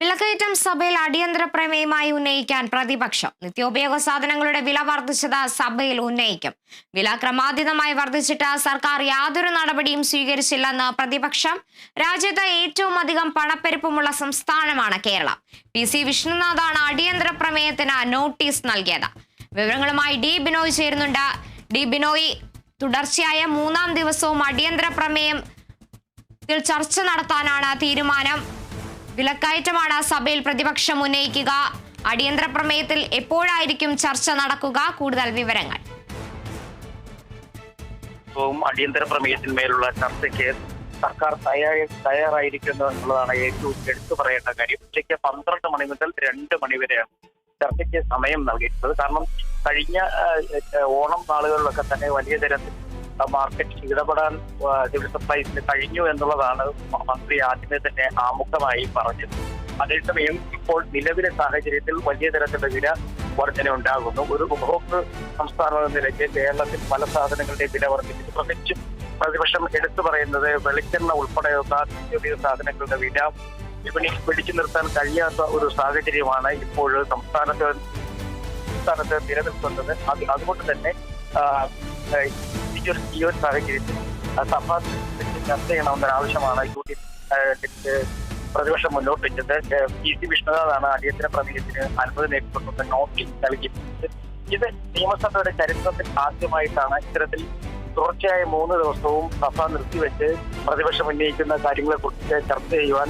വിലക്കയറ്റം സഭയിൽ അടിയന്തര പ്രമേയമായി ഉന്നയിക്കാൻ പ്രതിപക്ഷം. നിത്യോപയോഗ സാധനങ്ങളുടെ വില വർദ്ധിച്ചത് സഭയിൽ ഉന്നയിക്കും. വില ക്രമാതീതമായി വർദ്ധിച്ചിട്ട് സർക്കാർ യാതൊരു നടപടിയും സ്വീകരിച്ചില്ലെന്ന് പ്രതിപക്ഷം. രാജ്യത്ത് ഏറ്റവും അധികം പണപ്പെരുപ്പമുള്ള സംസ്ഥാനമാണ് കേരളം. പി സി വിഷ്ണുനാഥാണ് അടിയന്തര പ്രമേയത്തിന് നോട്ടീസ് നൽകിയത്. വിവരങ്ങളുമായി ഡി ബിനോയ് ചേരുന്നുണ്ട്. ഡി ബിനോയ് തുടർച്ചയായ മൂന്നാം ദിവസവും അടിയന്തര പ്രമേയം ചർച്ച നടത്താനാണ് തീരുമാനം. വിലക്കയറ്റമാണ് സഭയിൽ പ്രതിപക്ഷം ഉന്നയിക്കുക. അടിയന്തര പ്രമേയത്തിൽ എപ്പോഴായിരിക്കും ചർച്ച നടക്കുക? കൂടുതൽ വിവരങ്ങൾ. അടിയന്തര പ്രമേയത്തിന്മേലുള്ള ചർച്ചയ്ക്ക് സർക്കാർ തയ്യാറായി തയ്യാറായിരിക്കുന്നു എന്നുള്ളതാണ് ഏറ്റവും എടുത്തു പറയേണ്ട കാര്യം. ഉച്ചയ്ക്ക് പന്ത്രണ്ട് മണി മുതൽ രണ്ട് മണി വരെയാണ് ചർച്ചയ്ക്ക് സമയം നൽകിയിട്ടുള്ളത്. കാരണം കഴിഞ്ഞ ഓണം നാളുകളിലൊക്കെ തന്നെ വലിയ തരത്തിൽ മാർക്കറ്റ് ഇടപെടാൻ സിവിൽ സപ്ലൈസിന് കഴിഞ്ഞു എന്നുള്ളതാണ് മന്ത്രി ആദ്യമേ തന്നെ ആമുഖമായി പറഞ്ഞത്. അതേസമയം ഇപ്പോൾ നിലവിലെ സാഹചര്യത്തിൽ വലിയ തരത്തിലുള്ള വില വർധന ഉണ്ടാകുന്നു ഒരു ഉപഭോക്തൃ സംസ്ഥാനം എന്ന നിലയ്ക്ക് കേരളത്തിൽ പല സാധനങ്ങളുടെ വില വർദ്ധിപ്പിച്ചു പ്രത്യേകിച്ചും പ്രതിപക്ഷം എടുത്തു പറയുന്നത് വെളിച്ചെണ്ണ ഉൾപ്പെടെയുള്ള നിത്യോപയോഗ സാധനങ്ങളുടെ വില വിപണി പിടിച്ചു നിർത്താൻ കഴിയാത്ത ഒരു സാഹചര്യമാണ് ഇപ്പോൾ സംസ്ഥാനത്ത് സംസ്ഥാനത്ത് നിലനിൽക്കുന്നത്. അത് അതുകൊണ്ട് തന്നെ ഒരു ഈ ഒരു സാഹചര്യത്തിൽ സഭ ചർച്ച ചെയ്യണമെന്നൊരു ആവശ്യമാണ് യു പ്രതിപക്ഷം മുന്നോട്ട് വെച്ചത്. പി. സി. വിഷ്ണുനാഥാണ് അടിയന്തര പ്രമേയത്തിന് അനുമതി നേരിട്ടുള്ള നോട്ടീസ് നൽകി ഇത് നിയമസഭയുടെ ചരിത്രത്തിൽ ആദ്യമായിട്ടാണ് ഇത്തരത്തിൽ തുടർച്ചയായ മൂന്ന് ദിവസവും സഭ നിർത്തിവെച്ച് പ്രതിപക്ഷം ഉന്നയിക്കുന്ന കാര്യങ്ങളെ കുറിച്ച് ചർച്ച ചെയ്യുവാൻ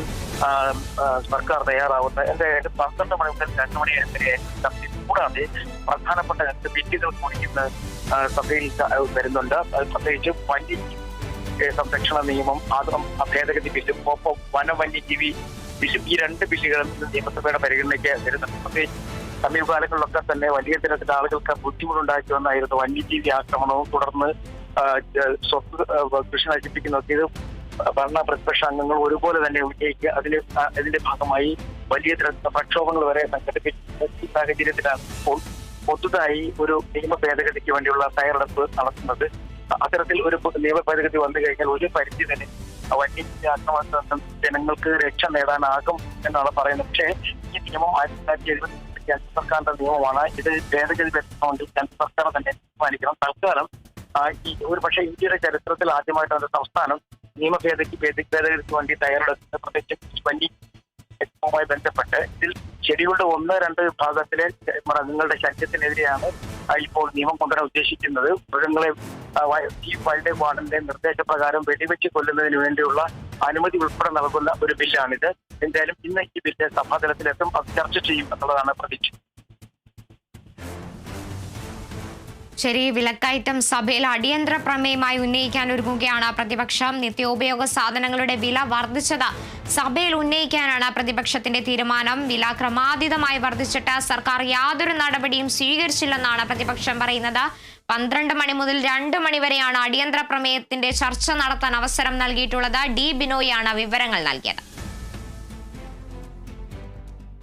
സർക്കാർ തയ്യാറാവുന്നത്. എന്തായാലും പന്ത്രണ്ട് മണി മുതൽ രണ്ട് മണി വരെ ചർച്ച കൂടാതെ പ്രധാനപ്പെട്ട രണ്ട് ബില്ലുകൾ ആ, സഭയിൽ വരുന്നുണ്ട്. പ്രത്യേകിച്ച് വന്യ സംരക്ഷണ നിയമം ആദ്യം ഭേദഗതി ബില്ലും ഒപ്പം വനവന്യജീവി ബില്ലും ഈ രണ്ട് ബില്ലുകളും നിയമസഭയുടെ പരിഗണനയ്ക്ക് വരുന്നുണ്ട്. പ്രത്യേകിച്ച് സമീപകാലങ്ങളിലൊക്കെ തന്നെ വലിയ തരത്തിൽ ആളുകൾക്ക് ബുദ്ധിമുട്ടുണ്ടാക്കി വന്നായിരുന്നു വന്യജീവി ആക്രമണവും തുടർന്ന് സ്വത്ത് കൃഷി നശിപ്പിക്കുന്നതൊക്കെ ഇത് ഭരണ പ്രതിപക്ഷ അംഗങ്ങൾ ഒരുപോലെ തന്നെ ഉന്നയിക്കുക അതിന് അതിന്റെ ഭാഗമായി വലിയ തരത്തിലുള്ള പ്രക്ഷോഭങ്ങൾ വരെ സംഘടിപ്പിച്ച സാഹചര്യത്തിലാണ് ഇപ്പോൾ പൊതുതായി ഒരു നിയമ ഭേദഗതിക്ക് വേണ്ടിയുള്ള തയ്യാറെടുപ്പ് നടത്തുന്നത്. അത്തരത്തിൽ ഒരു നിയമ ഭേദഗതി വന്നു കഴിഞ്ഞാൽ ഒരു പരിധി തന്നെ വന്യജീവി ആക്രമണത്തിൽ ജനങ്ങൾക്ക് രക്ഷ നേടാനാകും എന്നാണ് പറയുന്നത്. പക്ഷേ ഈ നിയമം ആയിരത്തി തൊള്ളായിരത്തി എഴുപത്തി കേന്ദ്ര സർക്കാരിന്റെ നിയമമാണ്. ഇത് ഭേദഗതി വരുത്തണമെങ്കിൽ കേന്ദ്ര സർക്കാർ തന്നെ തീരുമാനിക്കണം. തൽക്കാലം ഈ ഒരു പക്ഷേ ഇന്ത്യയുടെ ചരിത്രത്തിൽ ആദ്യമായിട്ടാണ് സംസ്ഥാനം നിയമ ഭേദഗതി ഭേദഗതിക്ക് വേണ്ടി തയ്യാറെടുക്കുന്നത് പ്രത്യേകിച്ച് വന്യജീവി ബന്ധപ്പെട്ട് ഇതിൽ ഷെഡ്യൂൾഡ് ഒന്ന് രണ്ട് വിഭാഗത്തിലെ മൃഗങ്ങളുടെ ശല്യത്തിനെതിരെയാണ് ഇപ്പോൾ നിയമം കൊണ്ടുവരാൻ ഉദ്ദേശിക്കുന്നത്. മൃഗങ്ങളെ ചീഫ് വൈൽഡ് വൈൽഡ് വാർഡന്റെ നിർദ്ദേശപ്രകാരം വെടിവെച്ച് കൊല്ലുന്നതിന് വേണ്ടിയുള്ള അനുമതി ഉൾപ്പെടെ നൽകുന്ന ഒരു ബില്ലാണിത്. എന്തായാലും ഇന്ന് ഈ ബില്ല് സഭാതലത്തിലെത്തും. അത് ചർച്ച ചെയ്യും എന്നുള്ളതാണ് പ്രതീക്ഷ. ശരി വിലക്കയറ്റം സഭയിൽ അടിയന്തര പ്രമേയമായി ഉന്നയിക്കാൻ ഒരുങ്ങുകയാണ്. പ്രതിപക്ഷം നിത്യോപയോഗ സാധനങ്ങളുടെ വില വർദ്ധിച്ചത് സഭയിൽ ഉന്നയിക്കാനാണ് പ്രതിപക്ഷത്തിന്റെ തീരുമാനം. വില ക്രമാതീതമായി വർദ്ധിച്ചിട്ട് സർക്കാർ യാതൊരു നടപടിയും സ്വീകരിച്ചില്ലെന്നാണ് പ്രതിപക്ഷം പറയുന്നത്. പന്ത്രണ്ട് മണി മുതൽ രണ്ട് മണി വരെയാണ് അടിയന്തര പ്രമേയത്തിന്റെ ചർച്ച നടത്താൻ അവസരം നൽകിയിട്ടുള്ളത്. ഡി ബിനോയാണ് വിവരങ്ങൾ നൽകിയത്.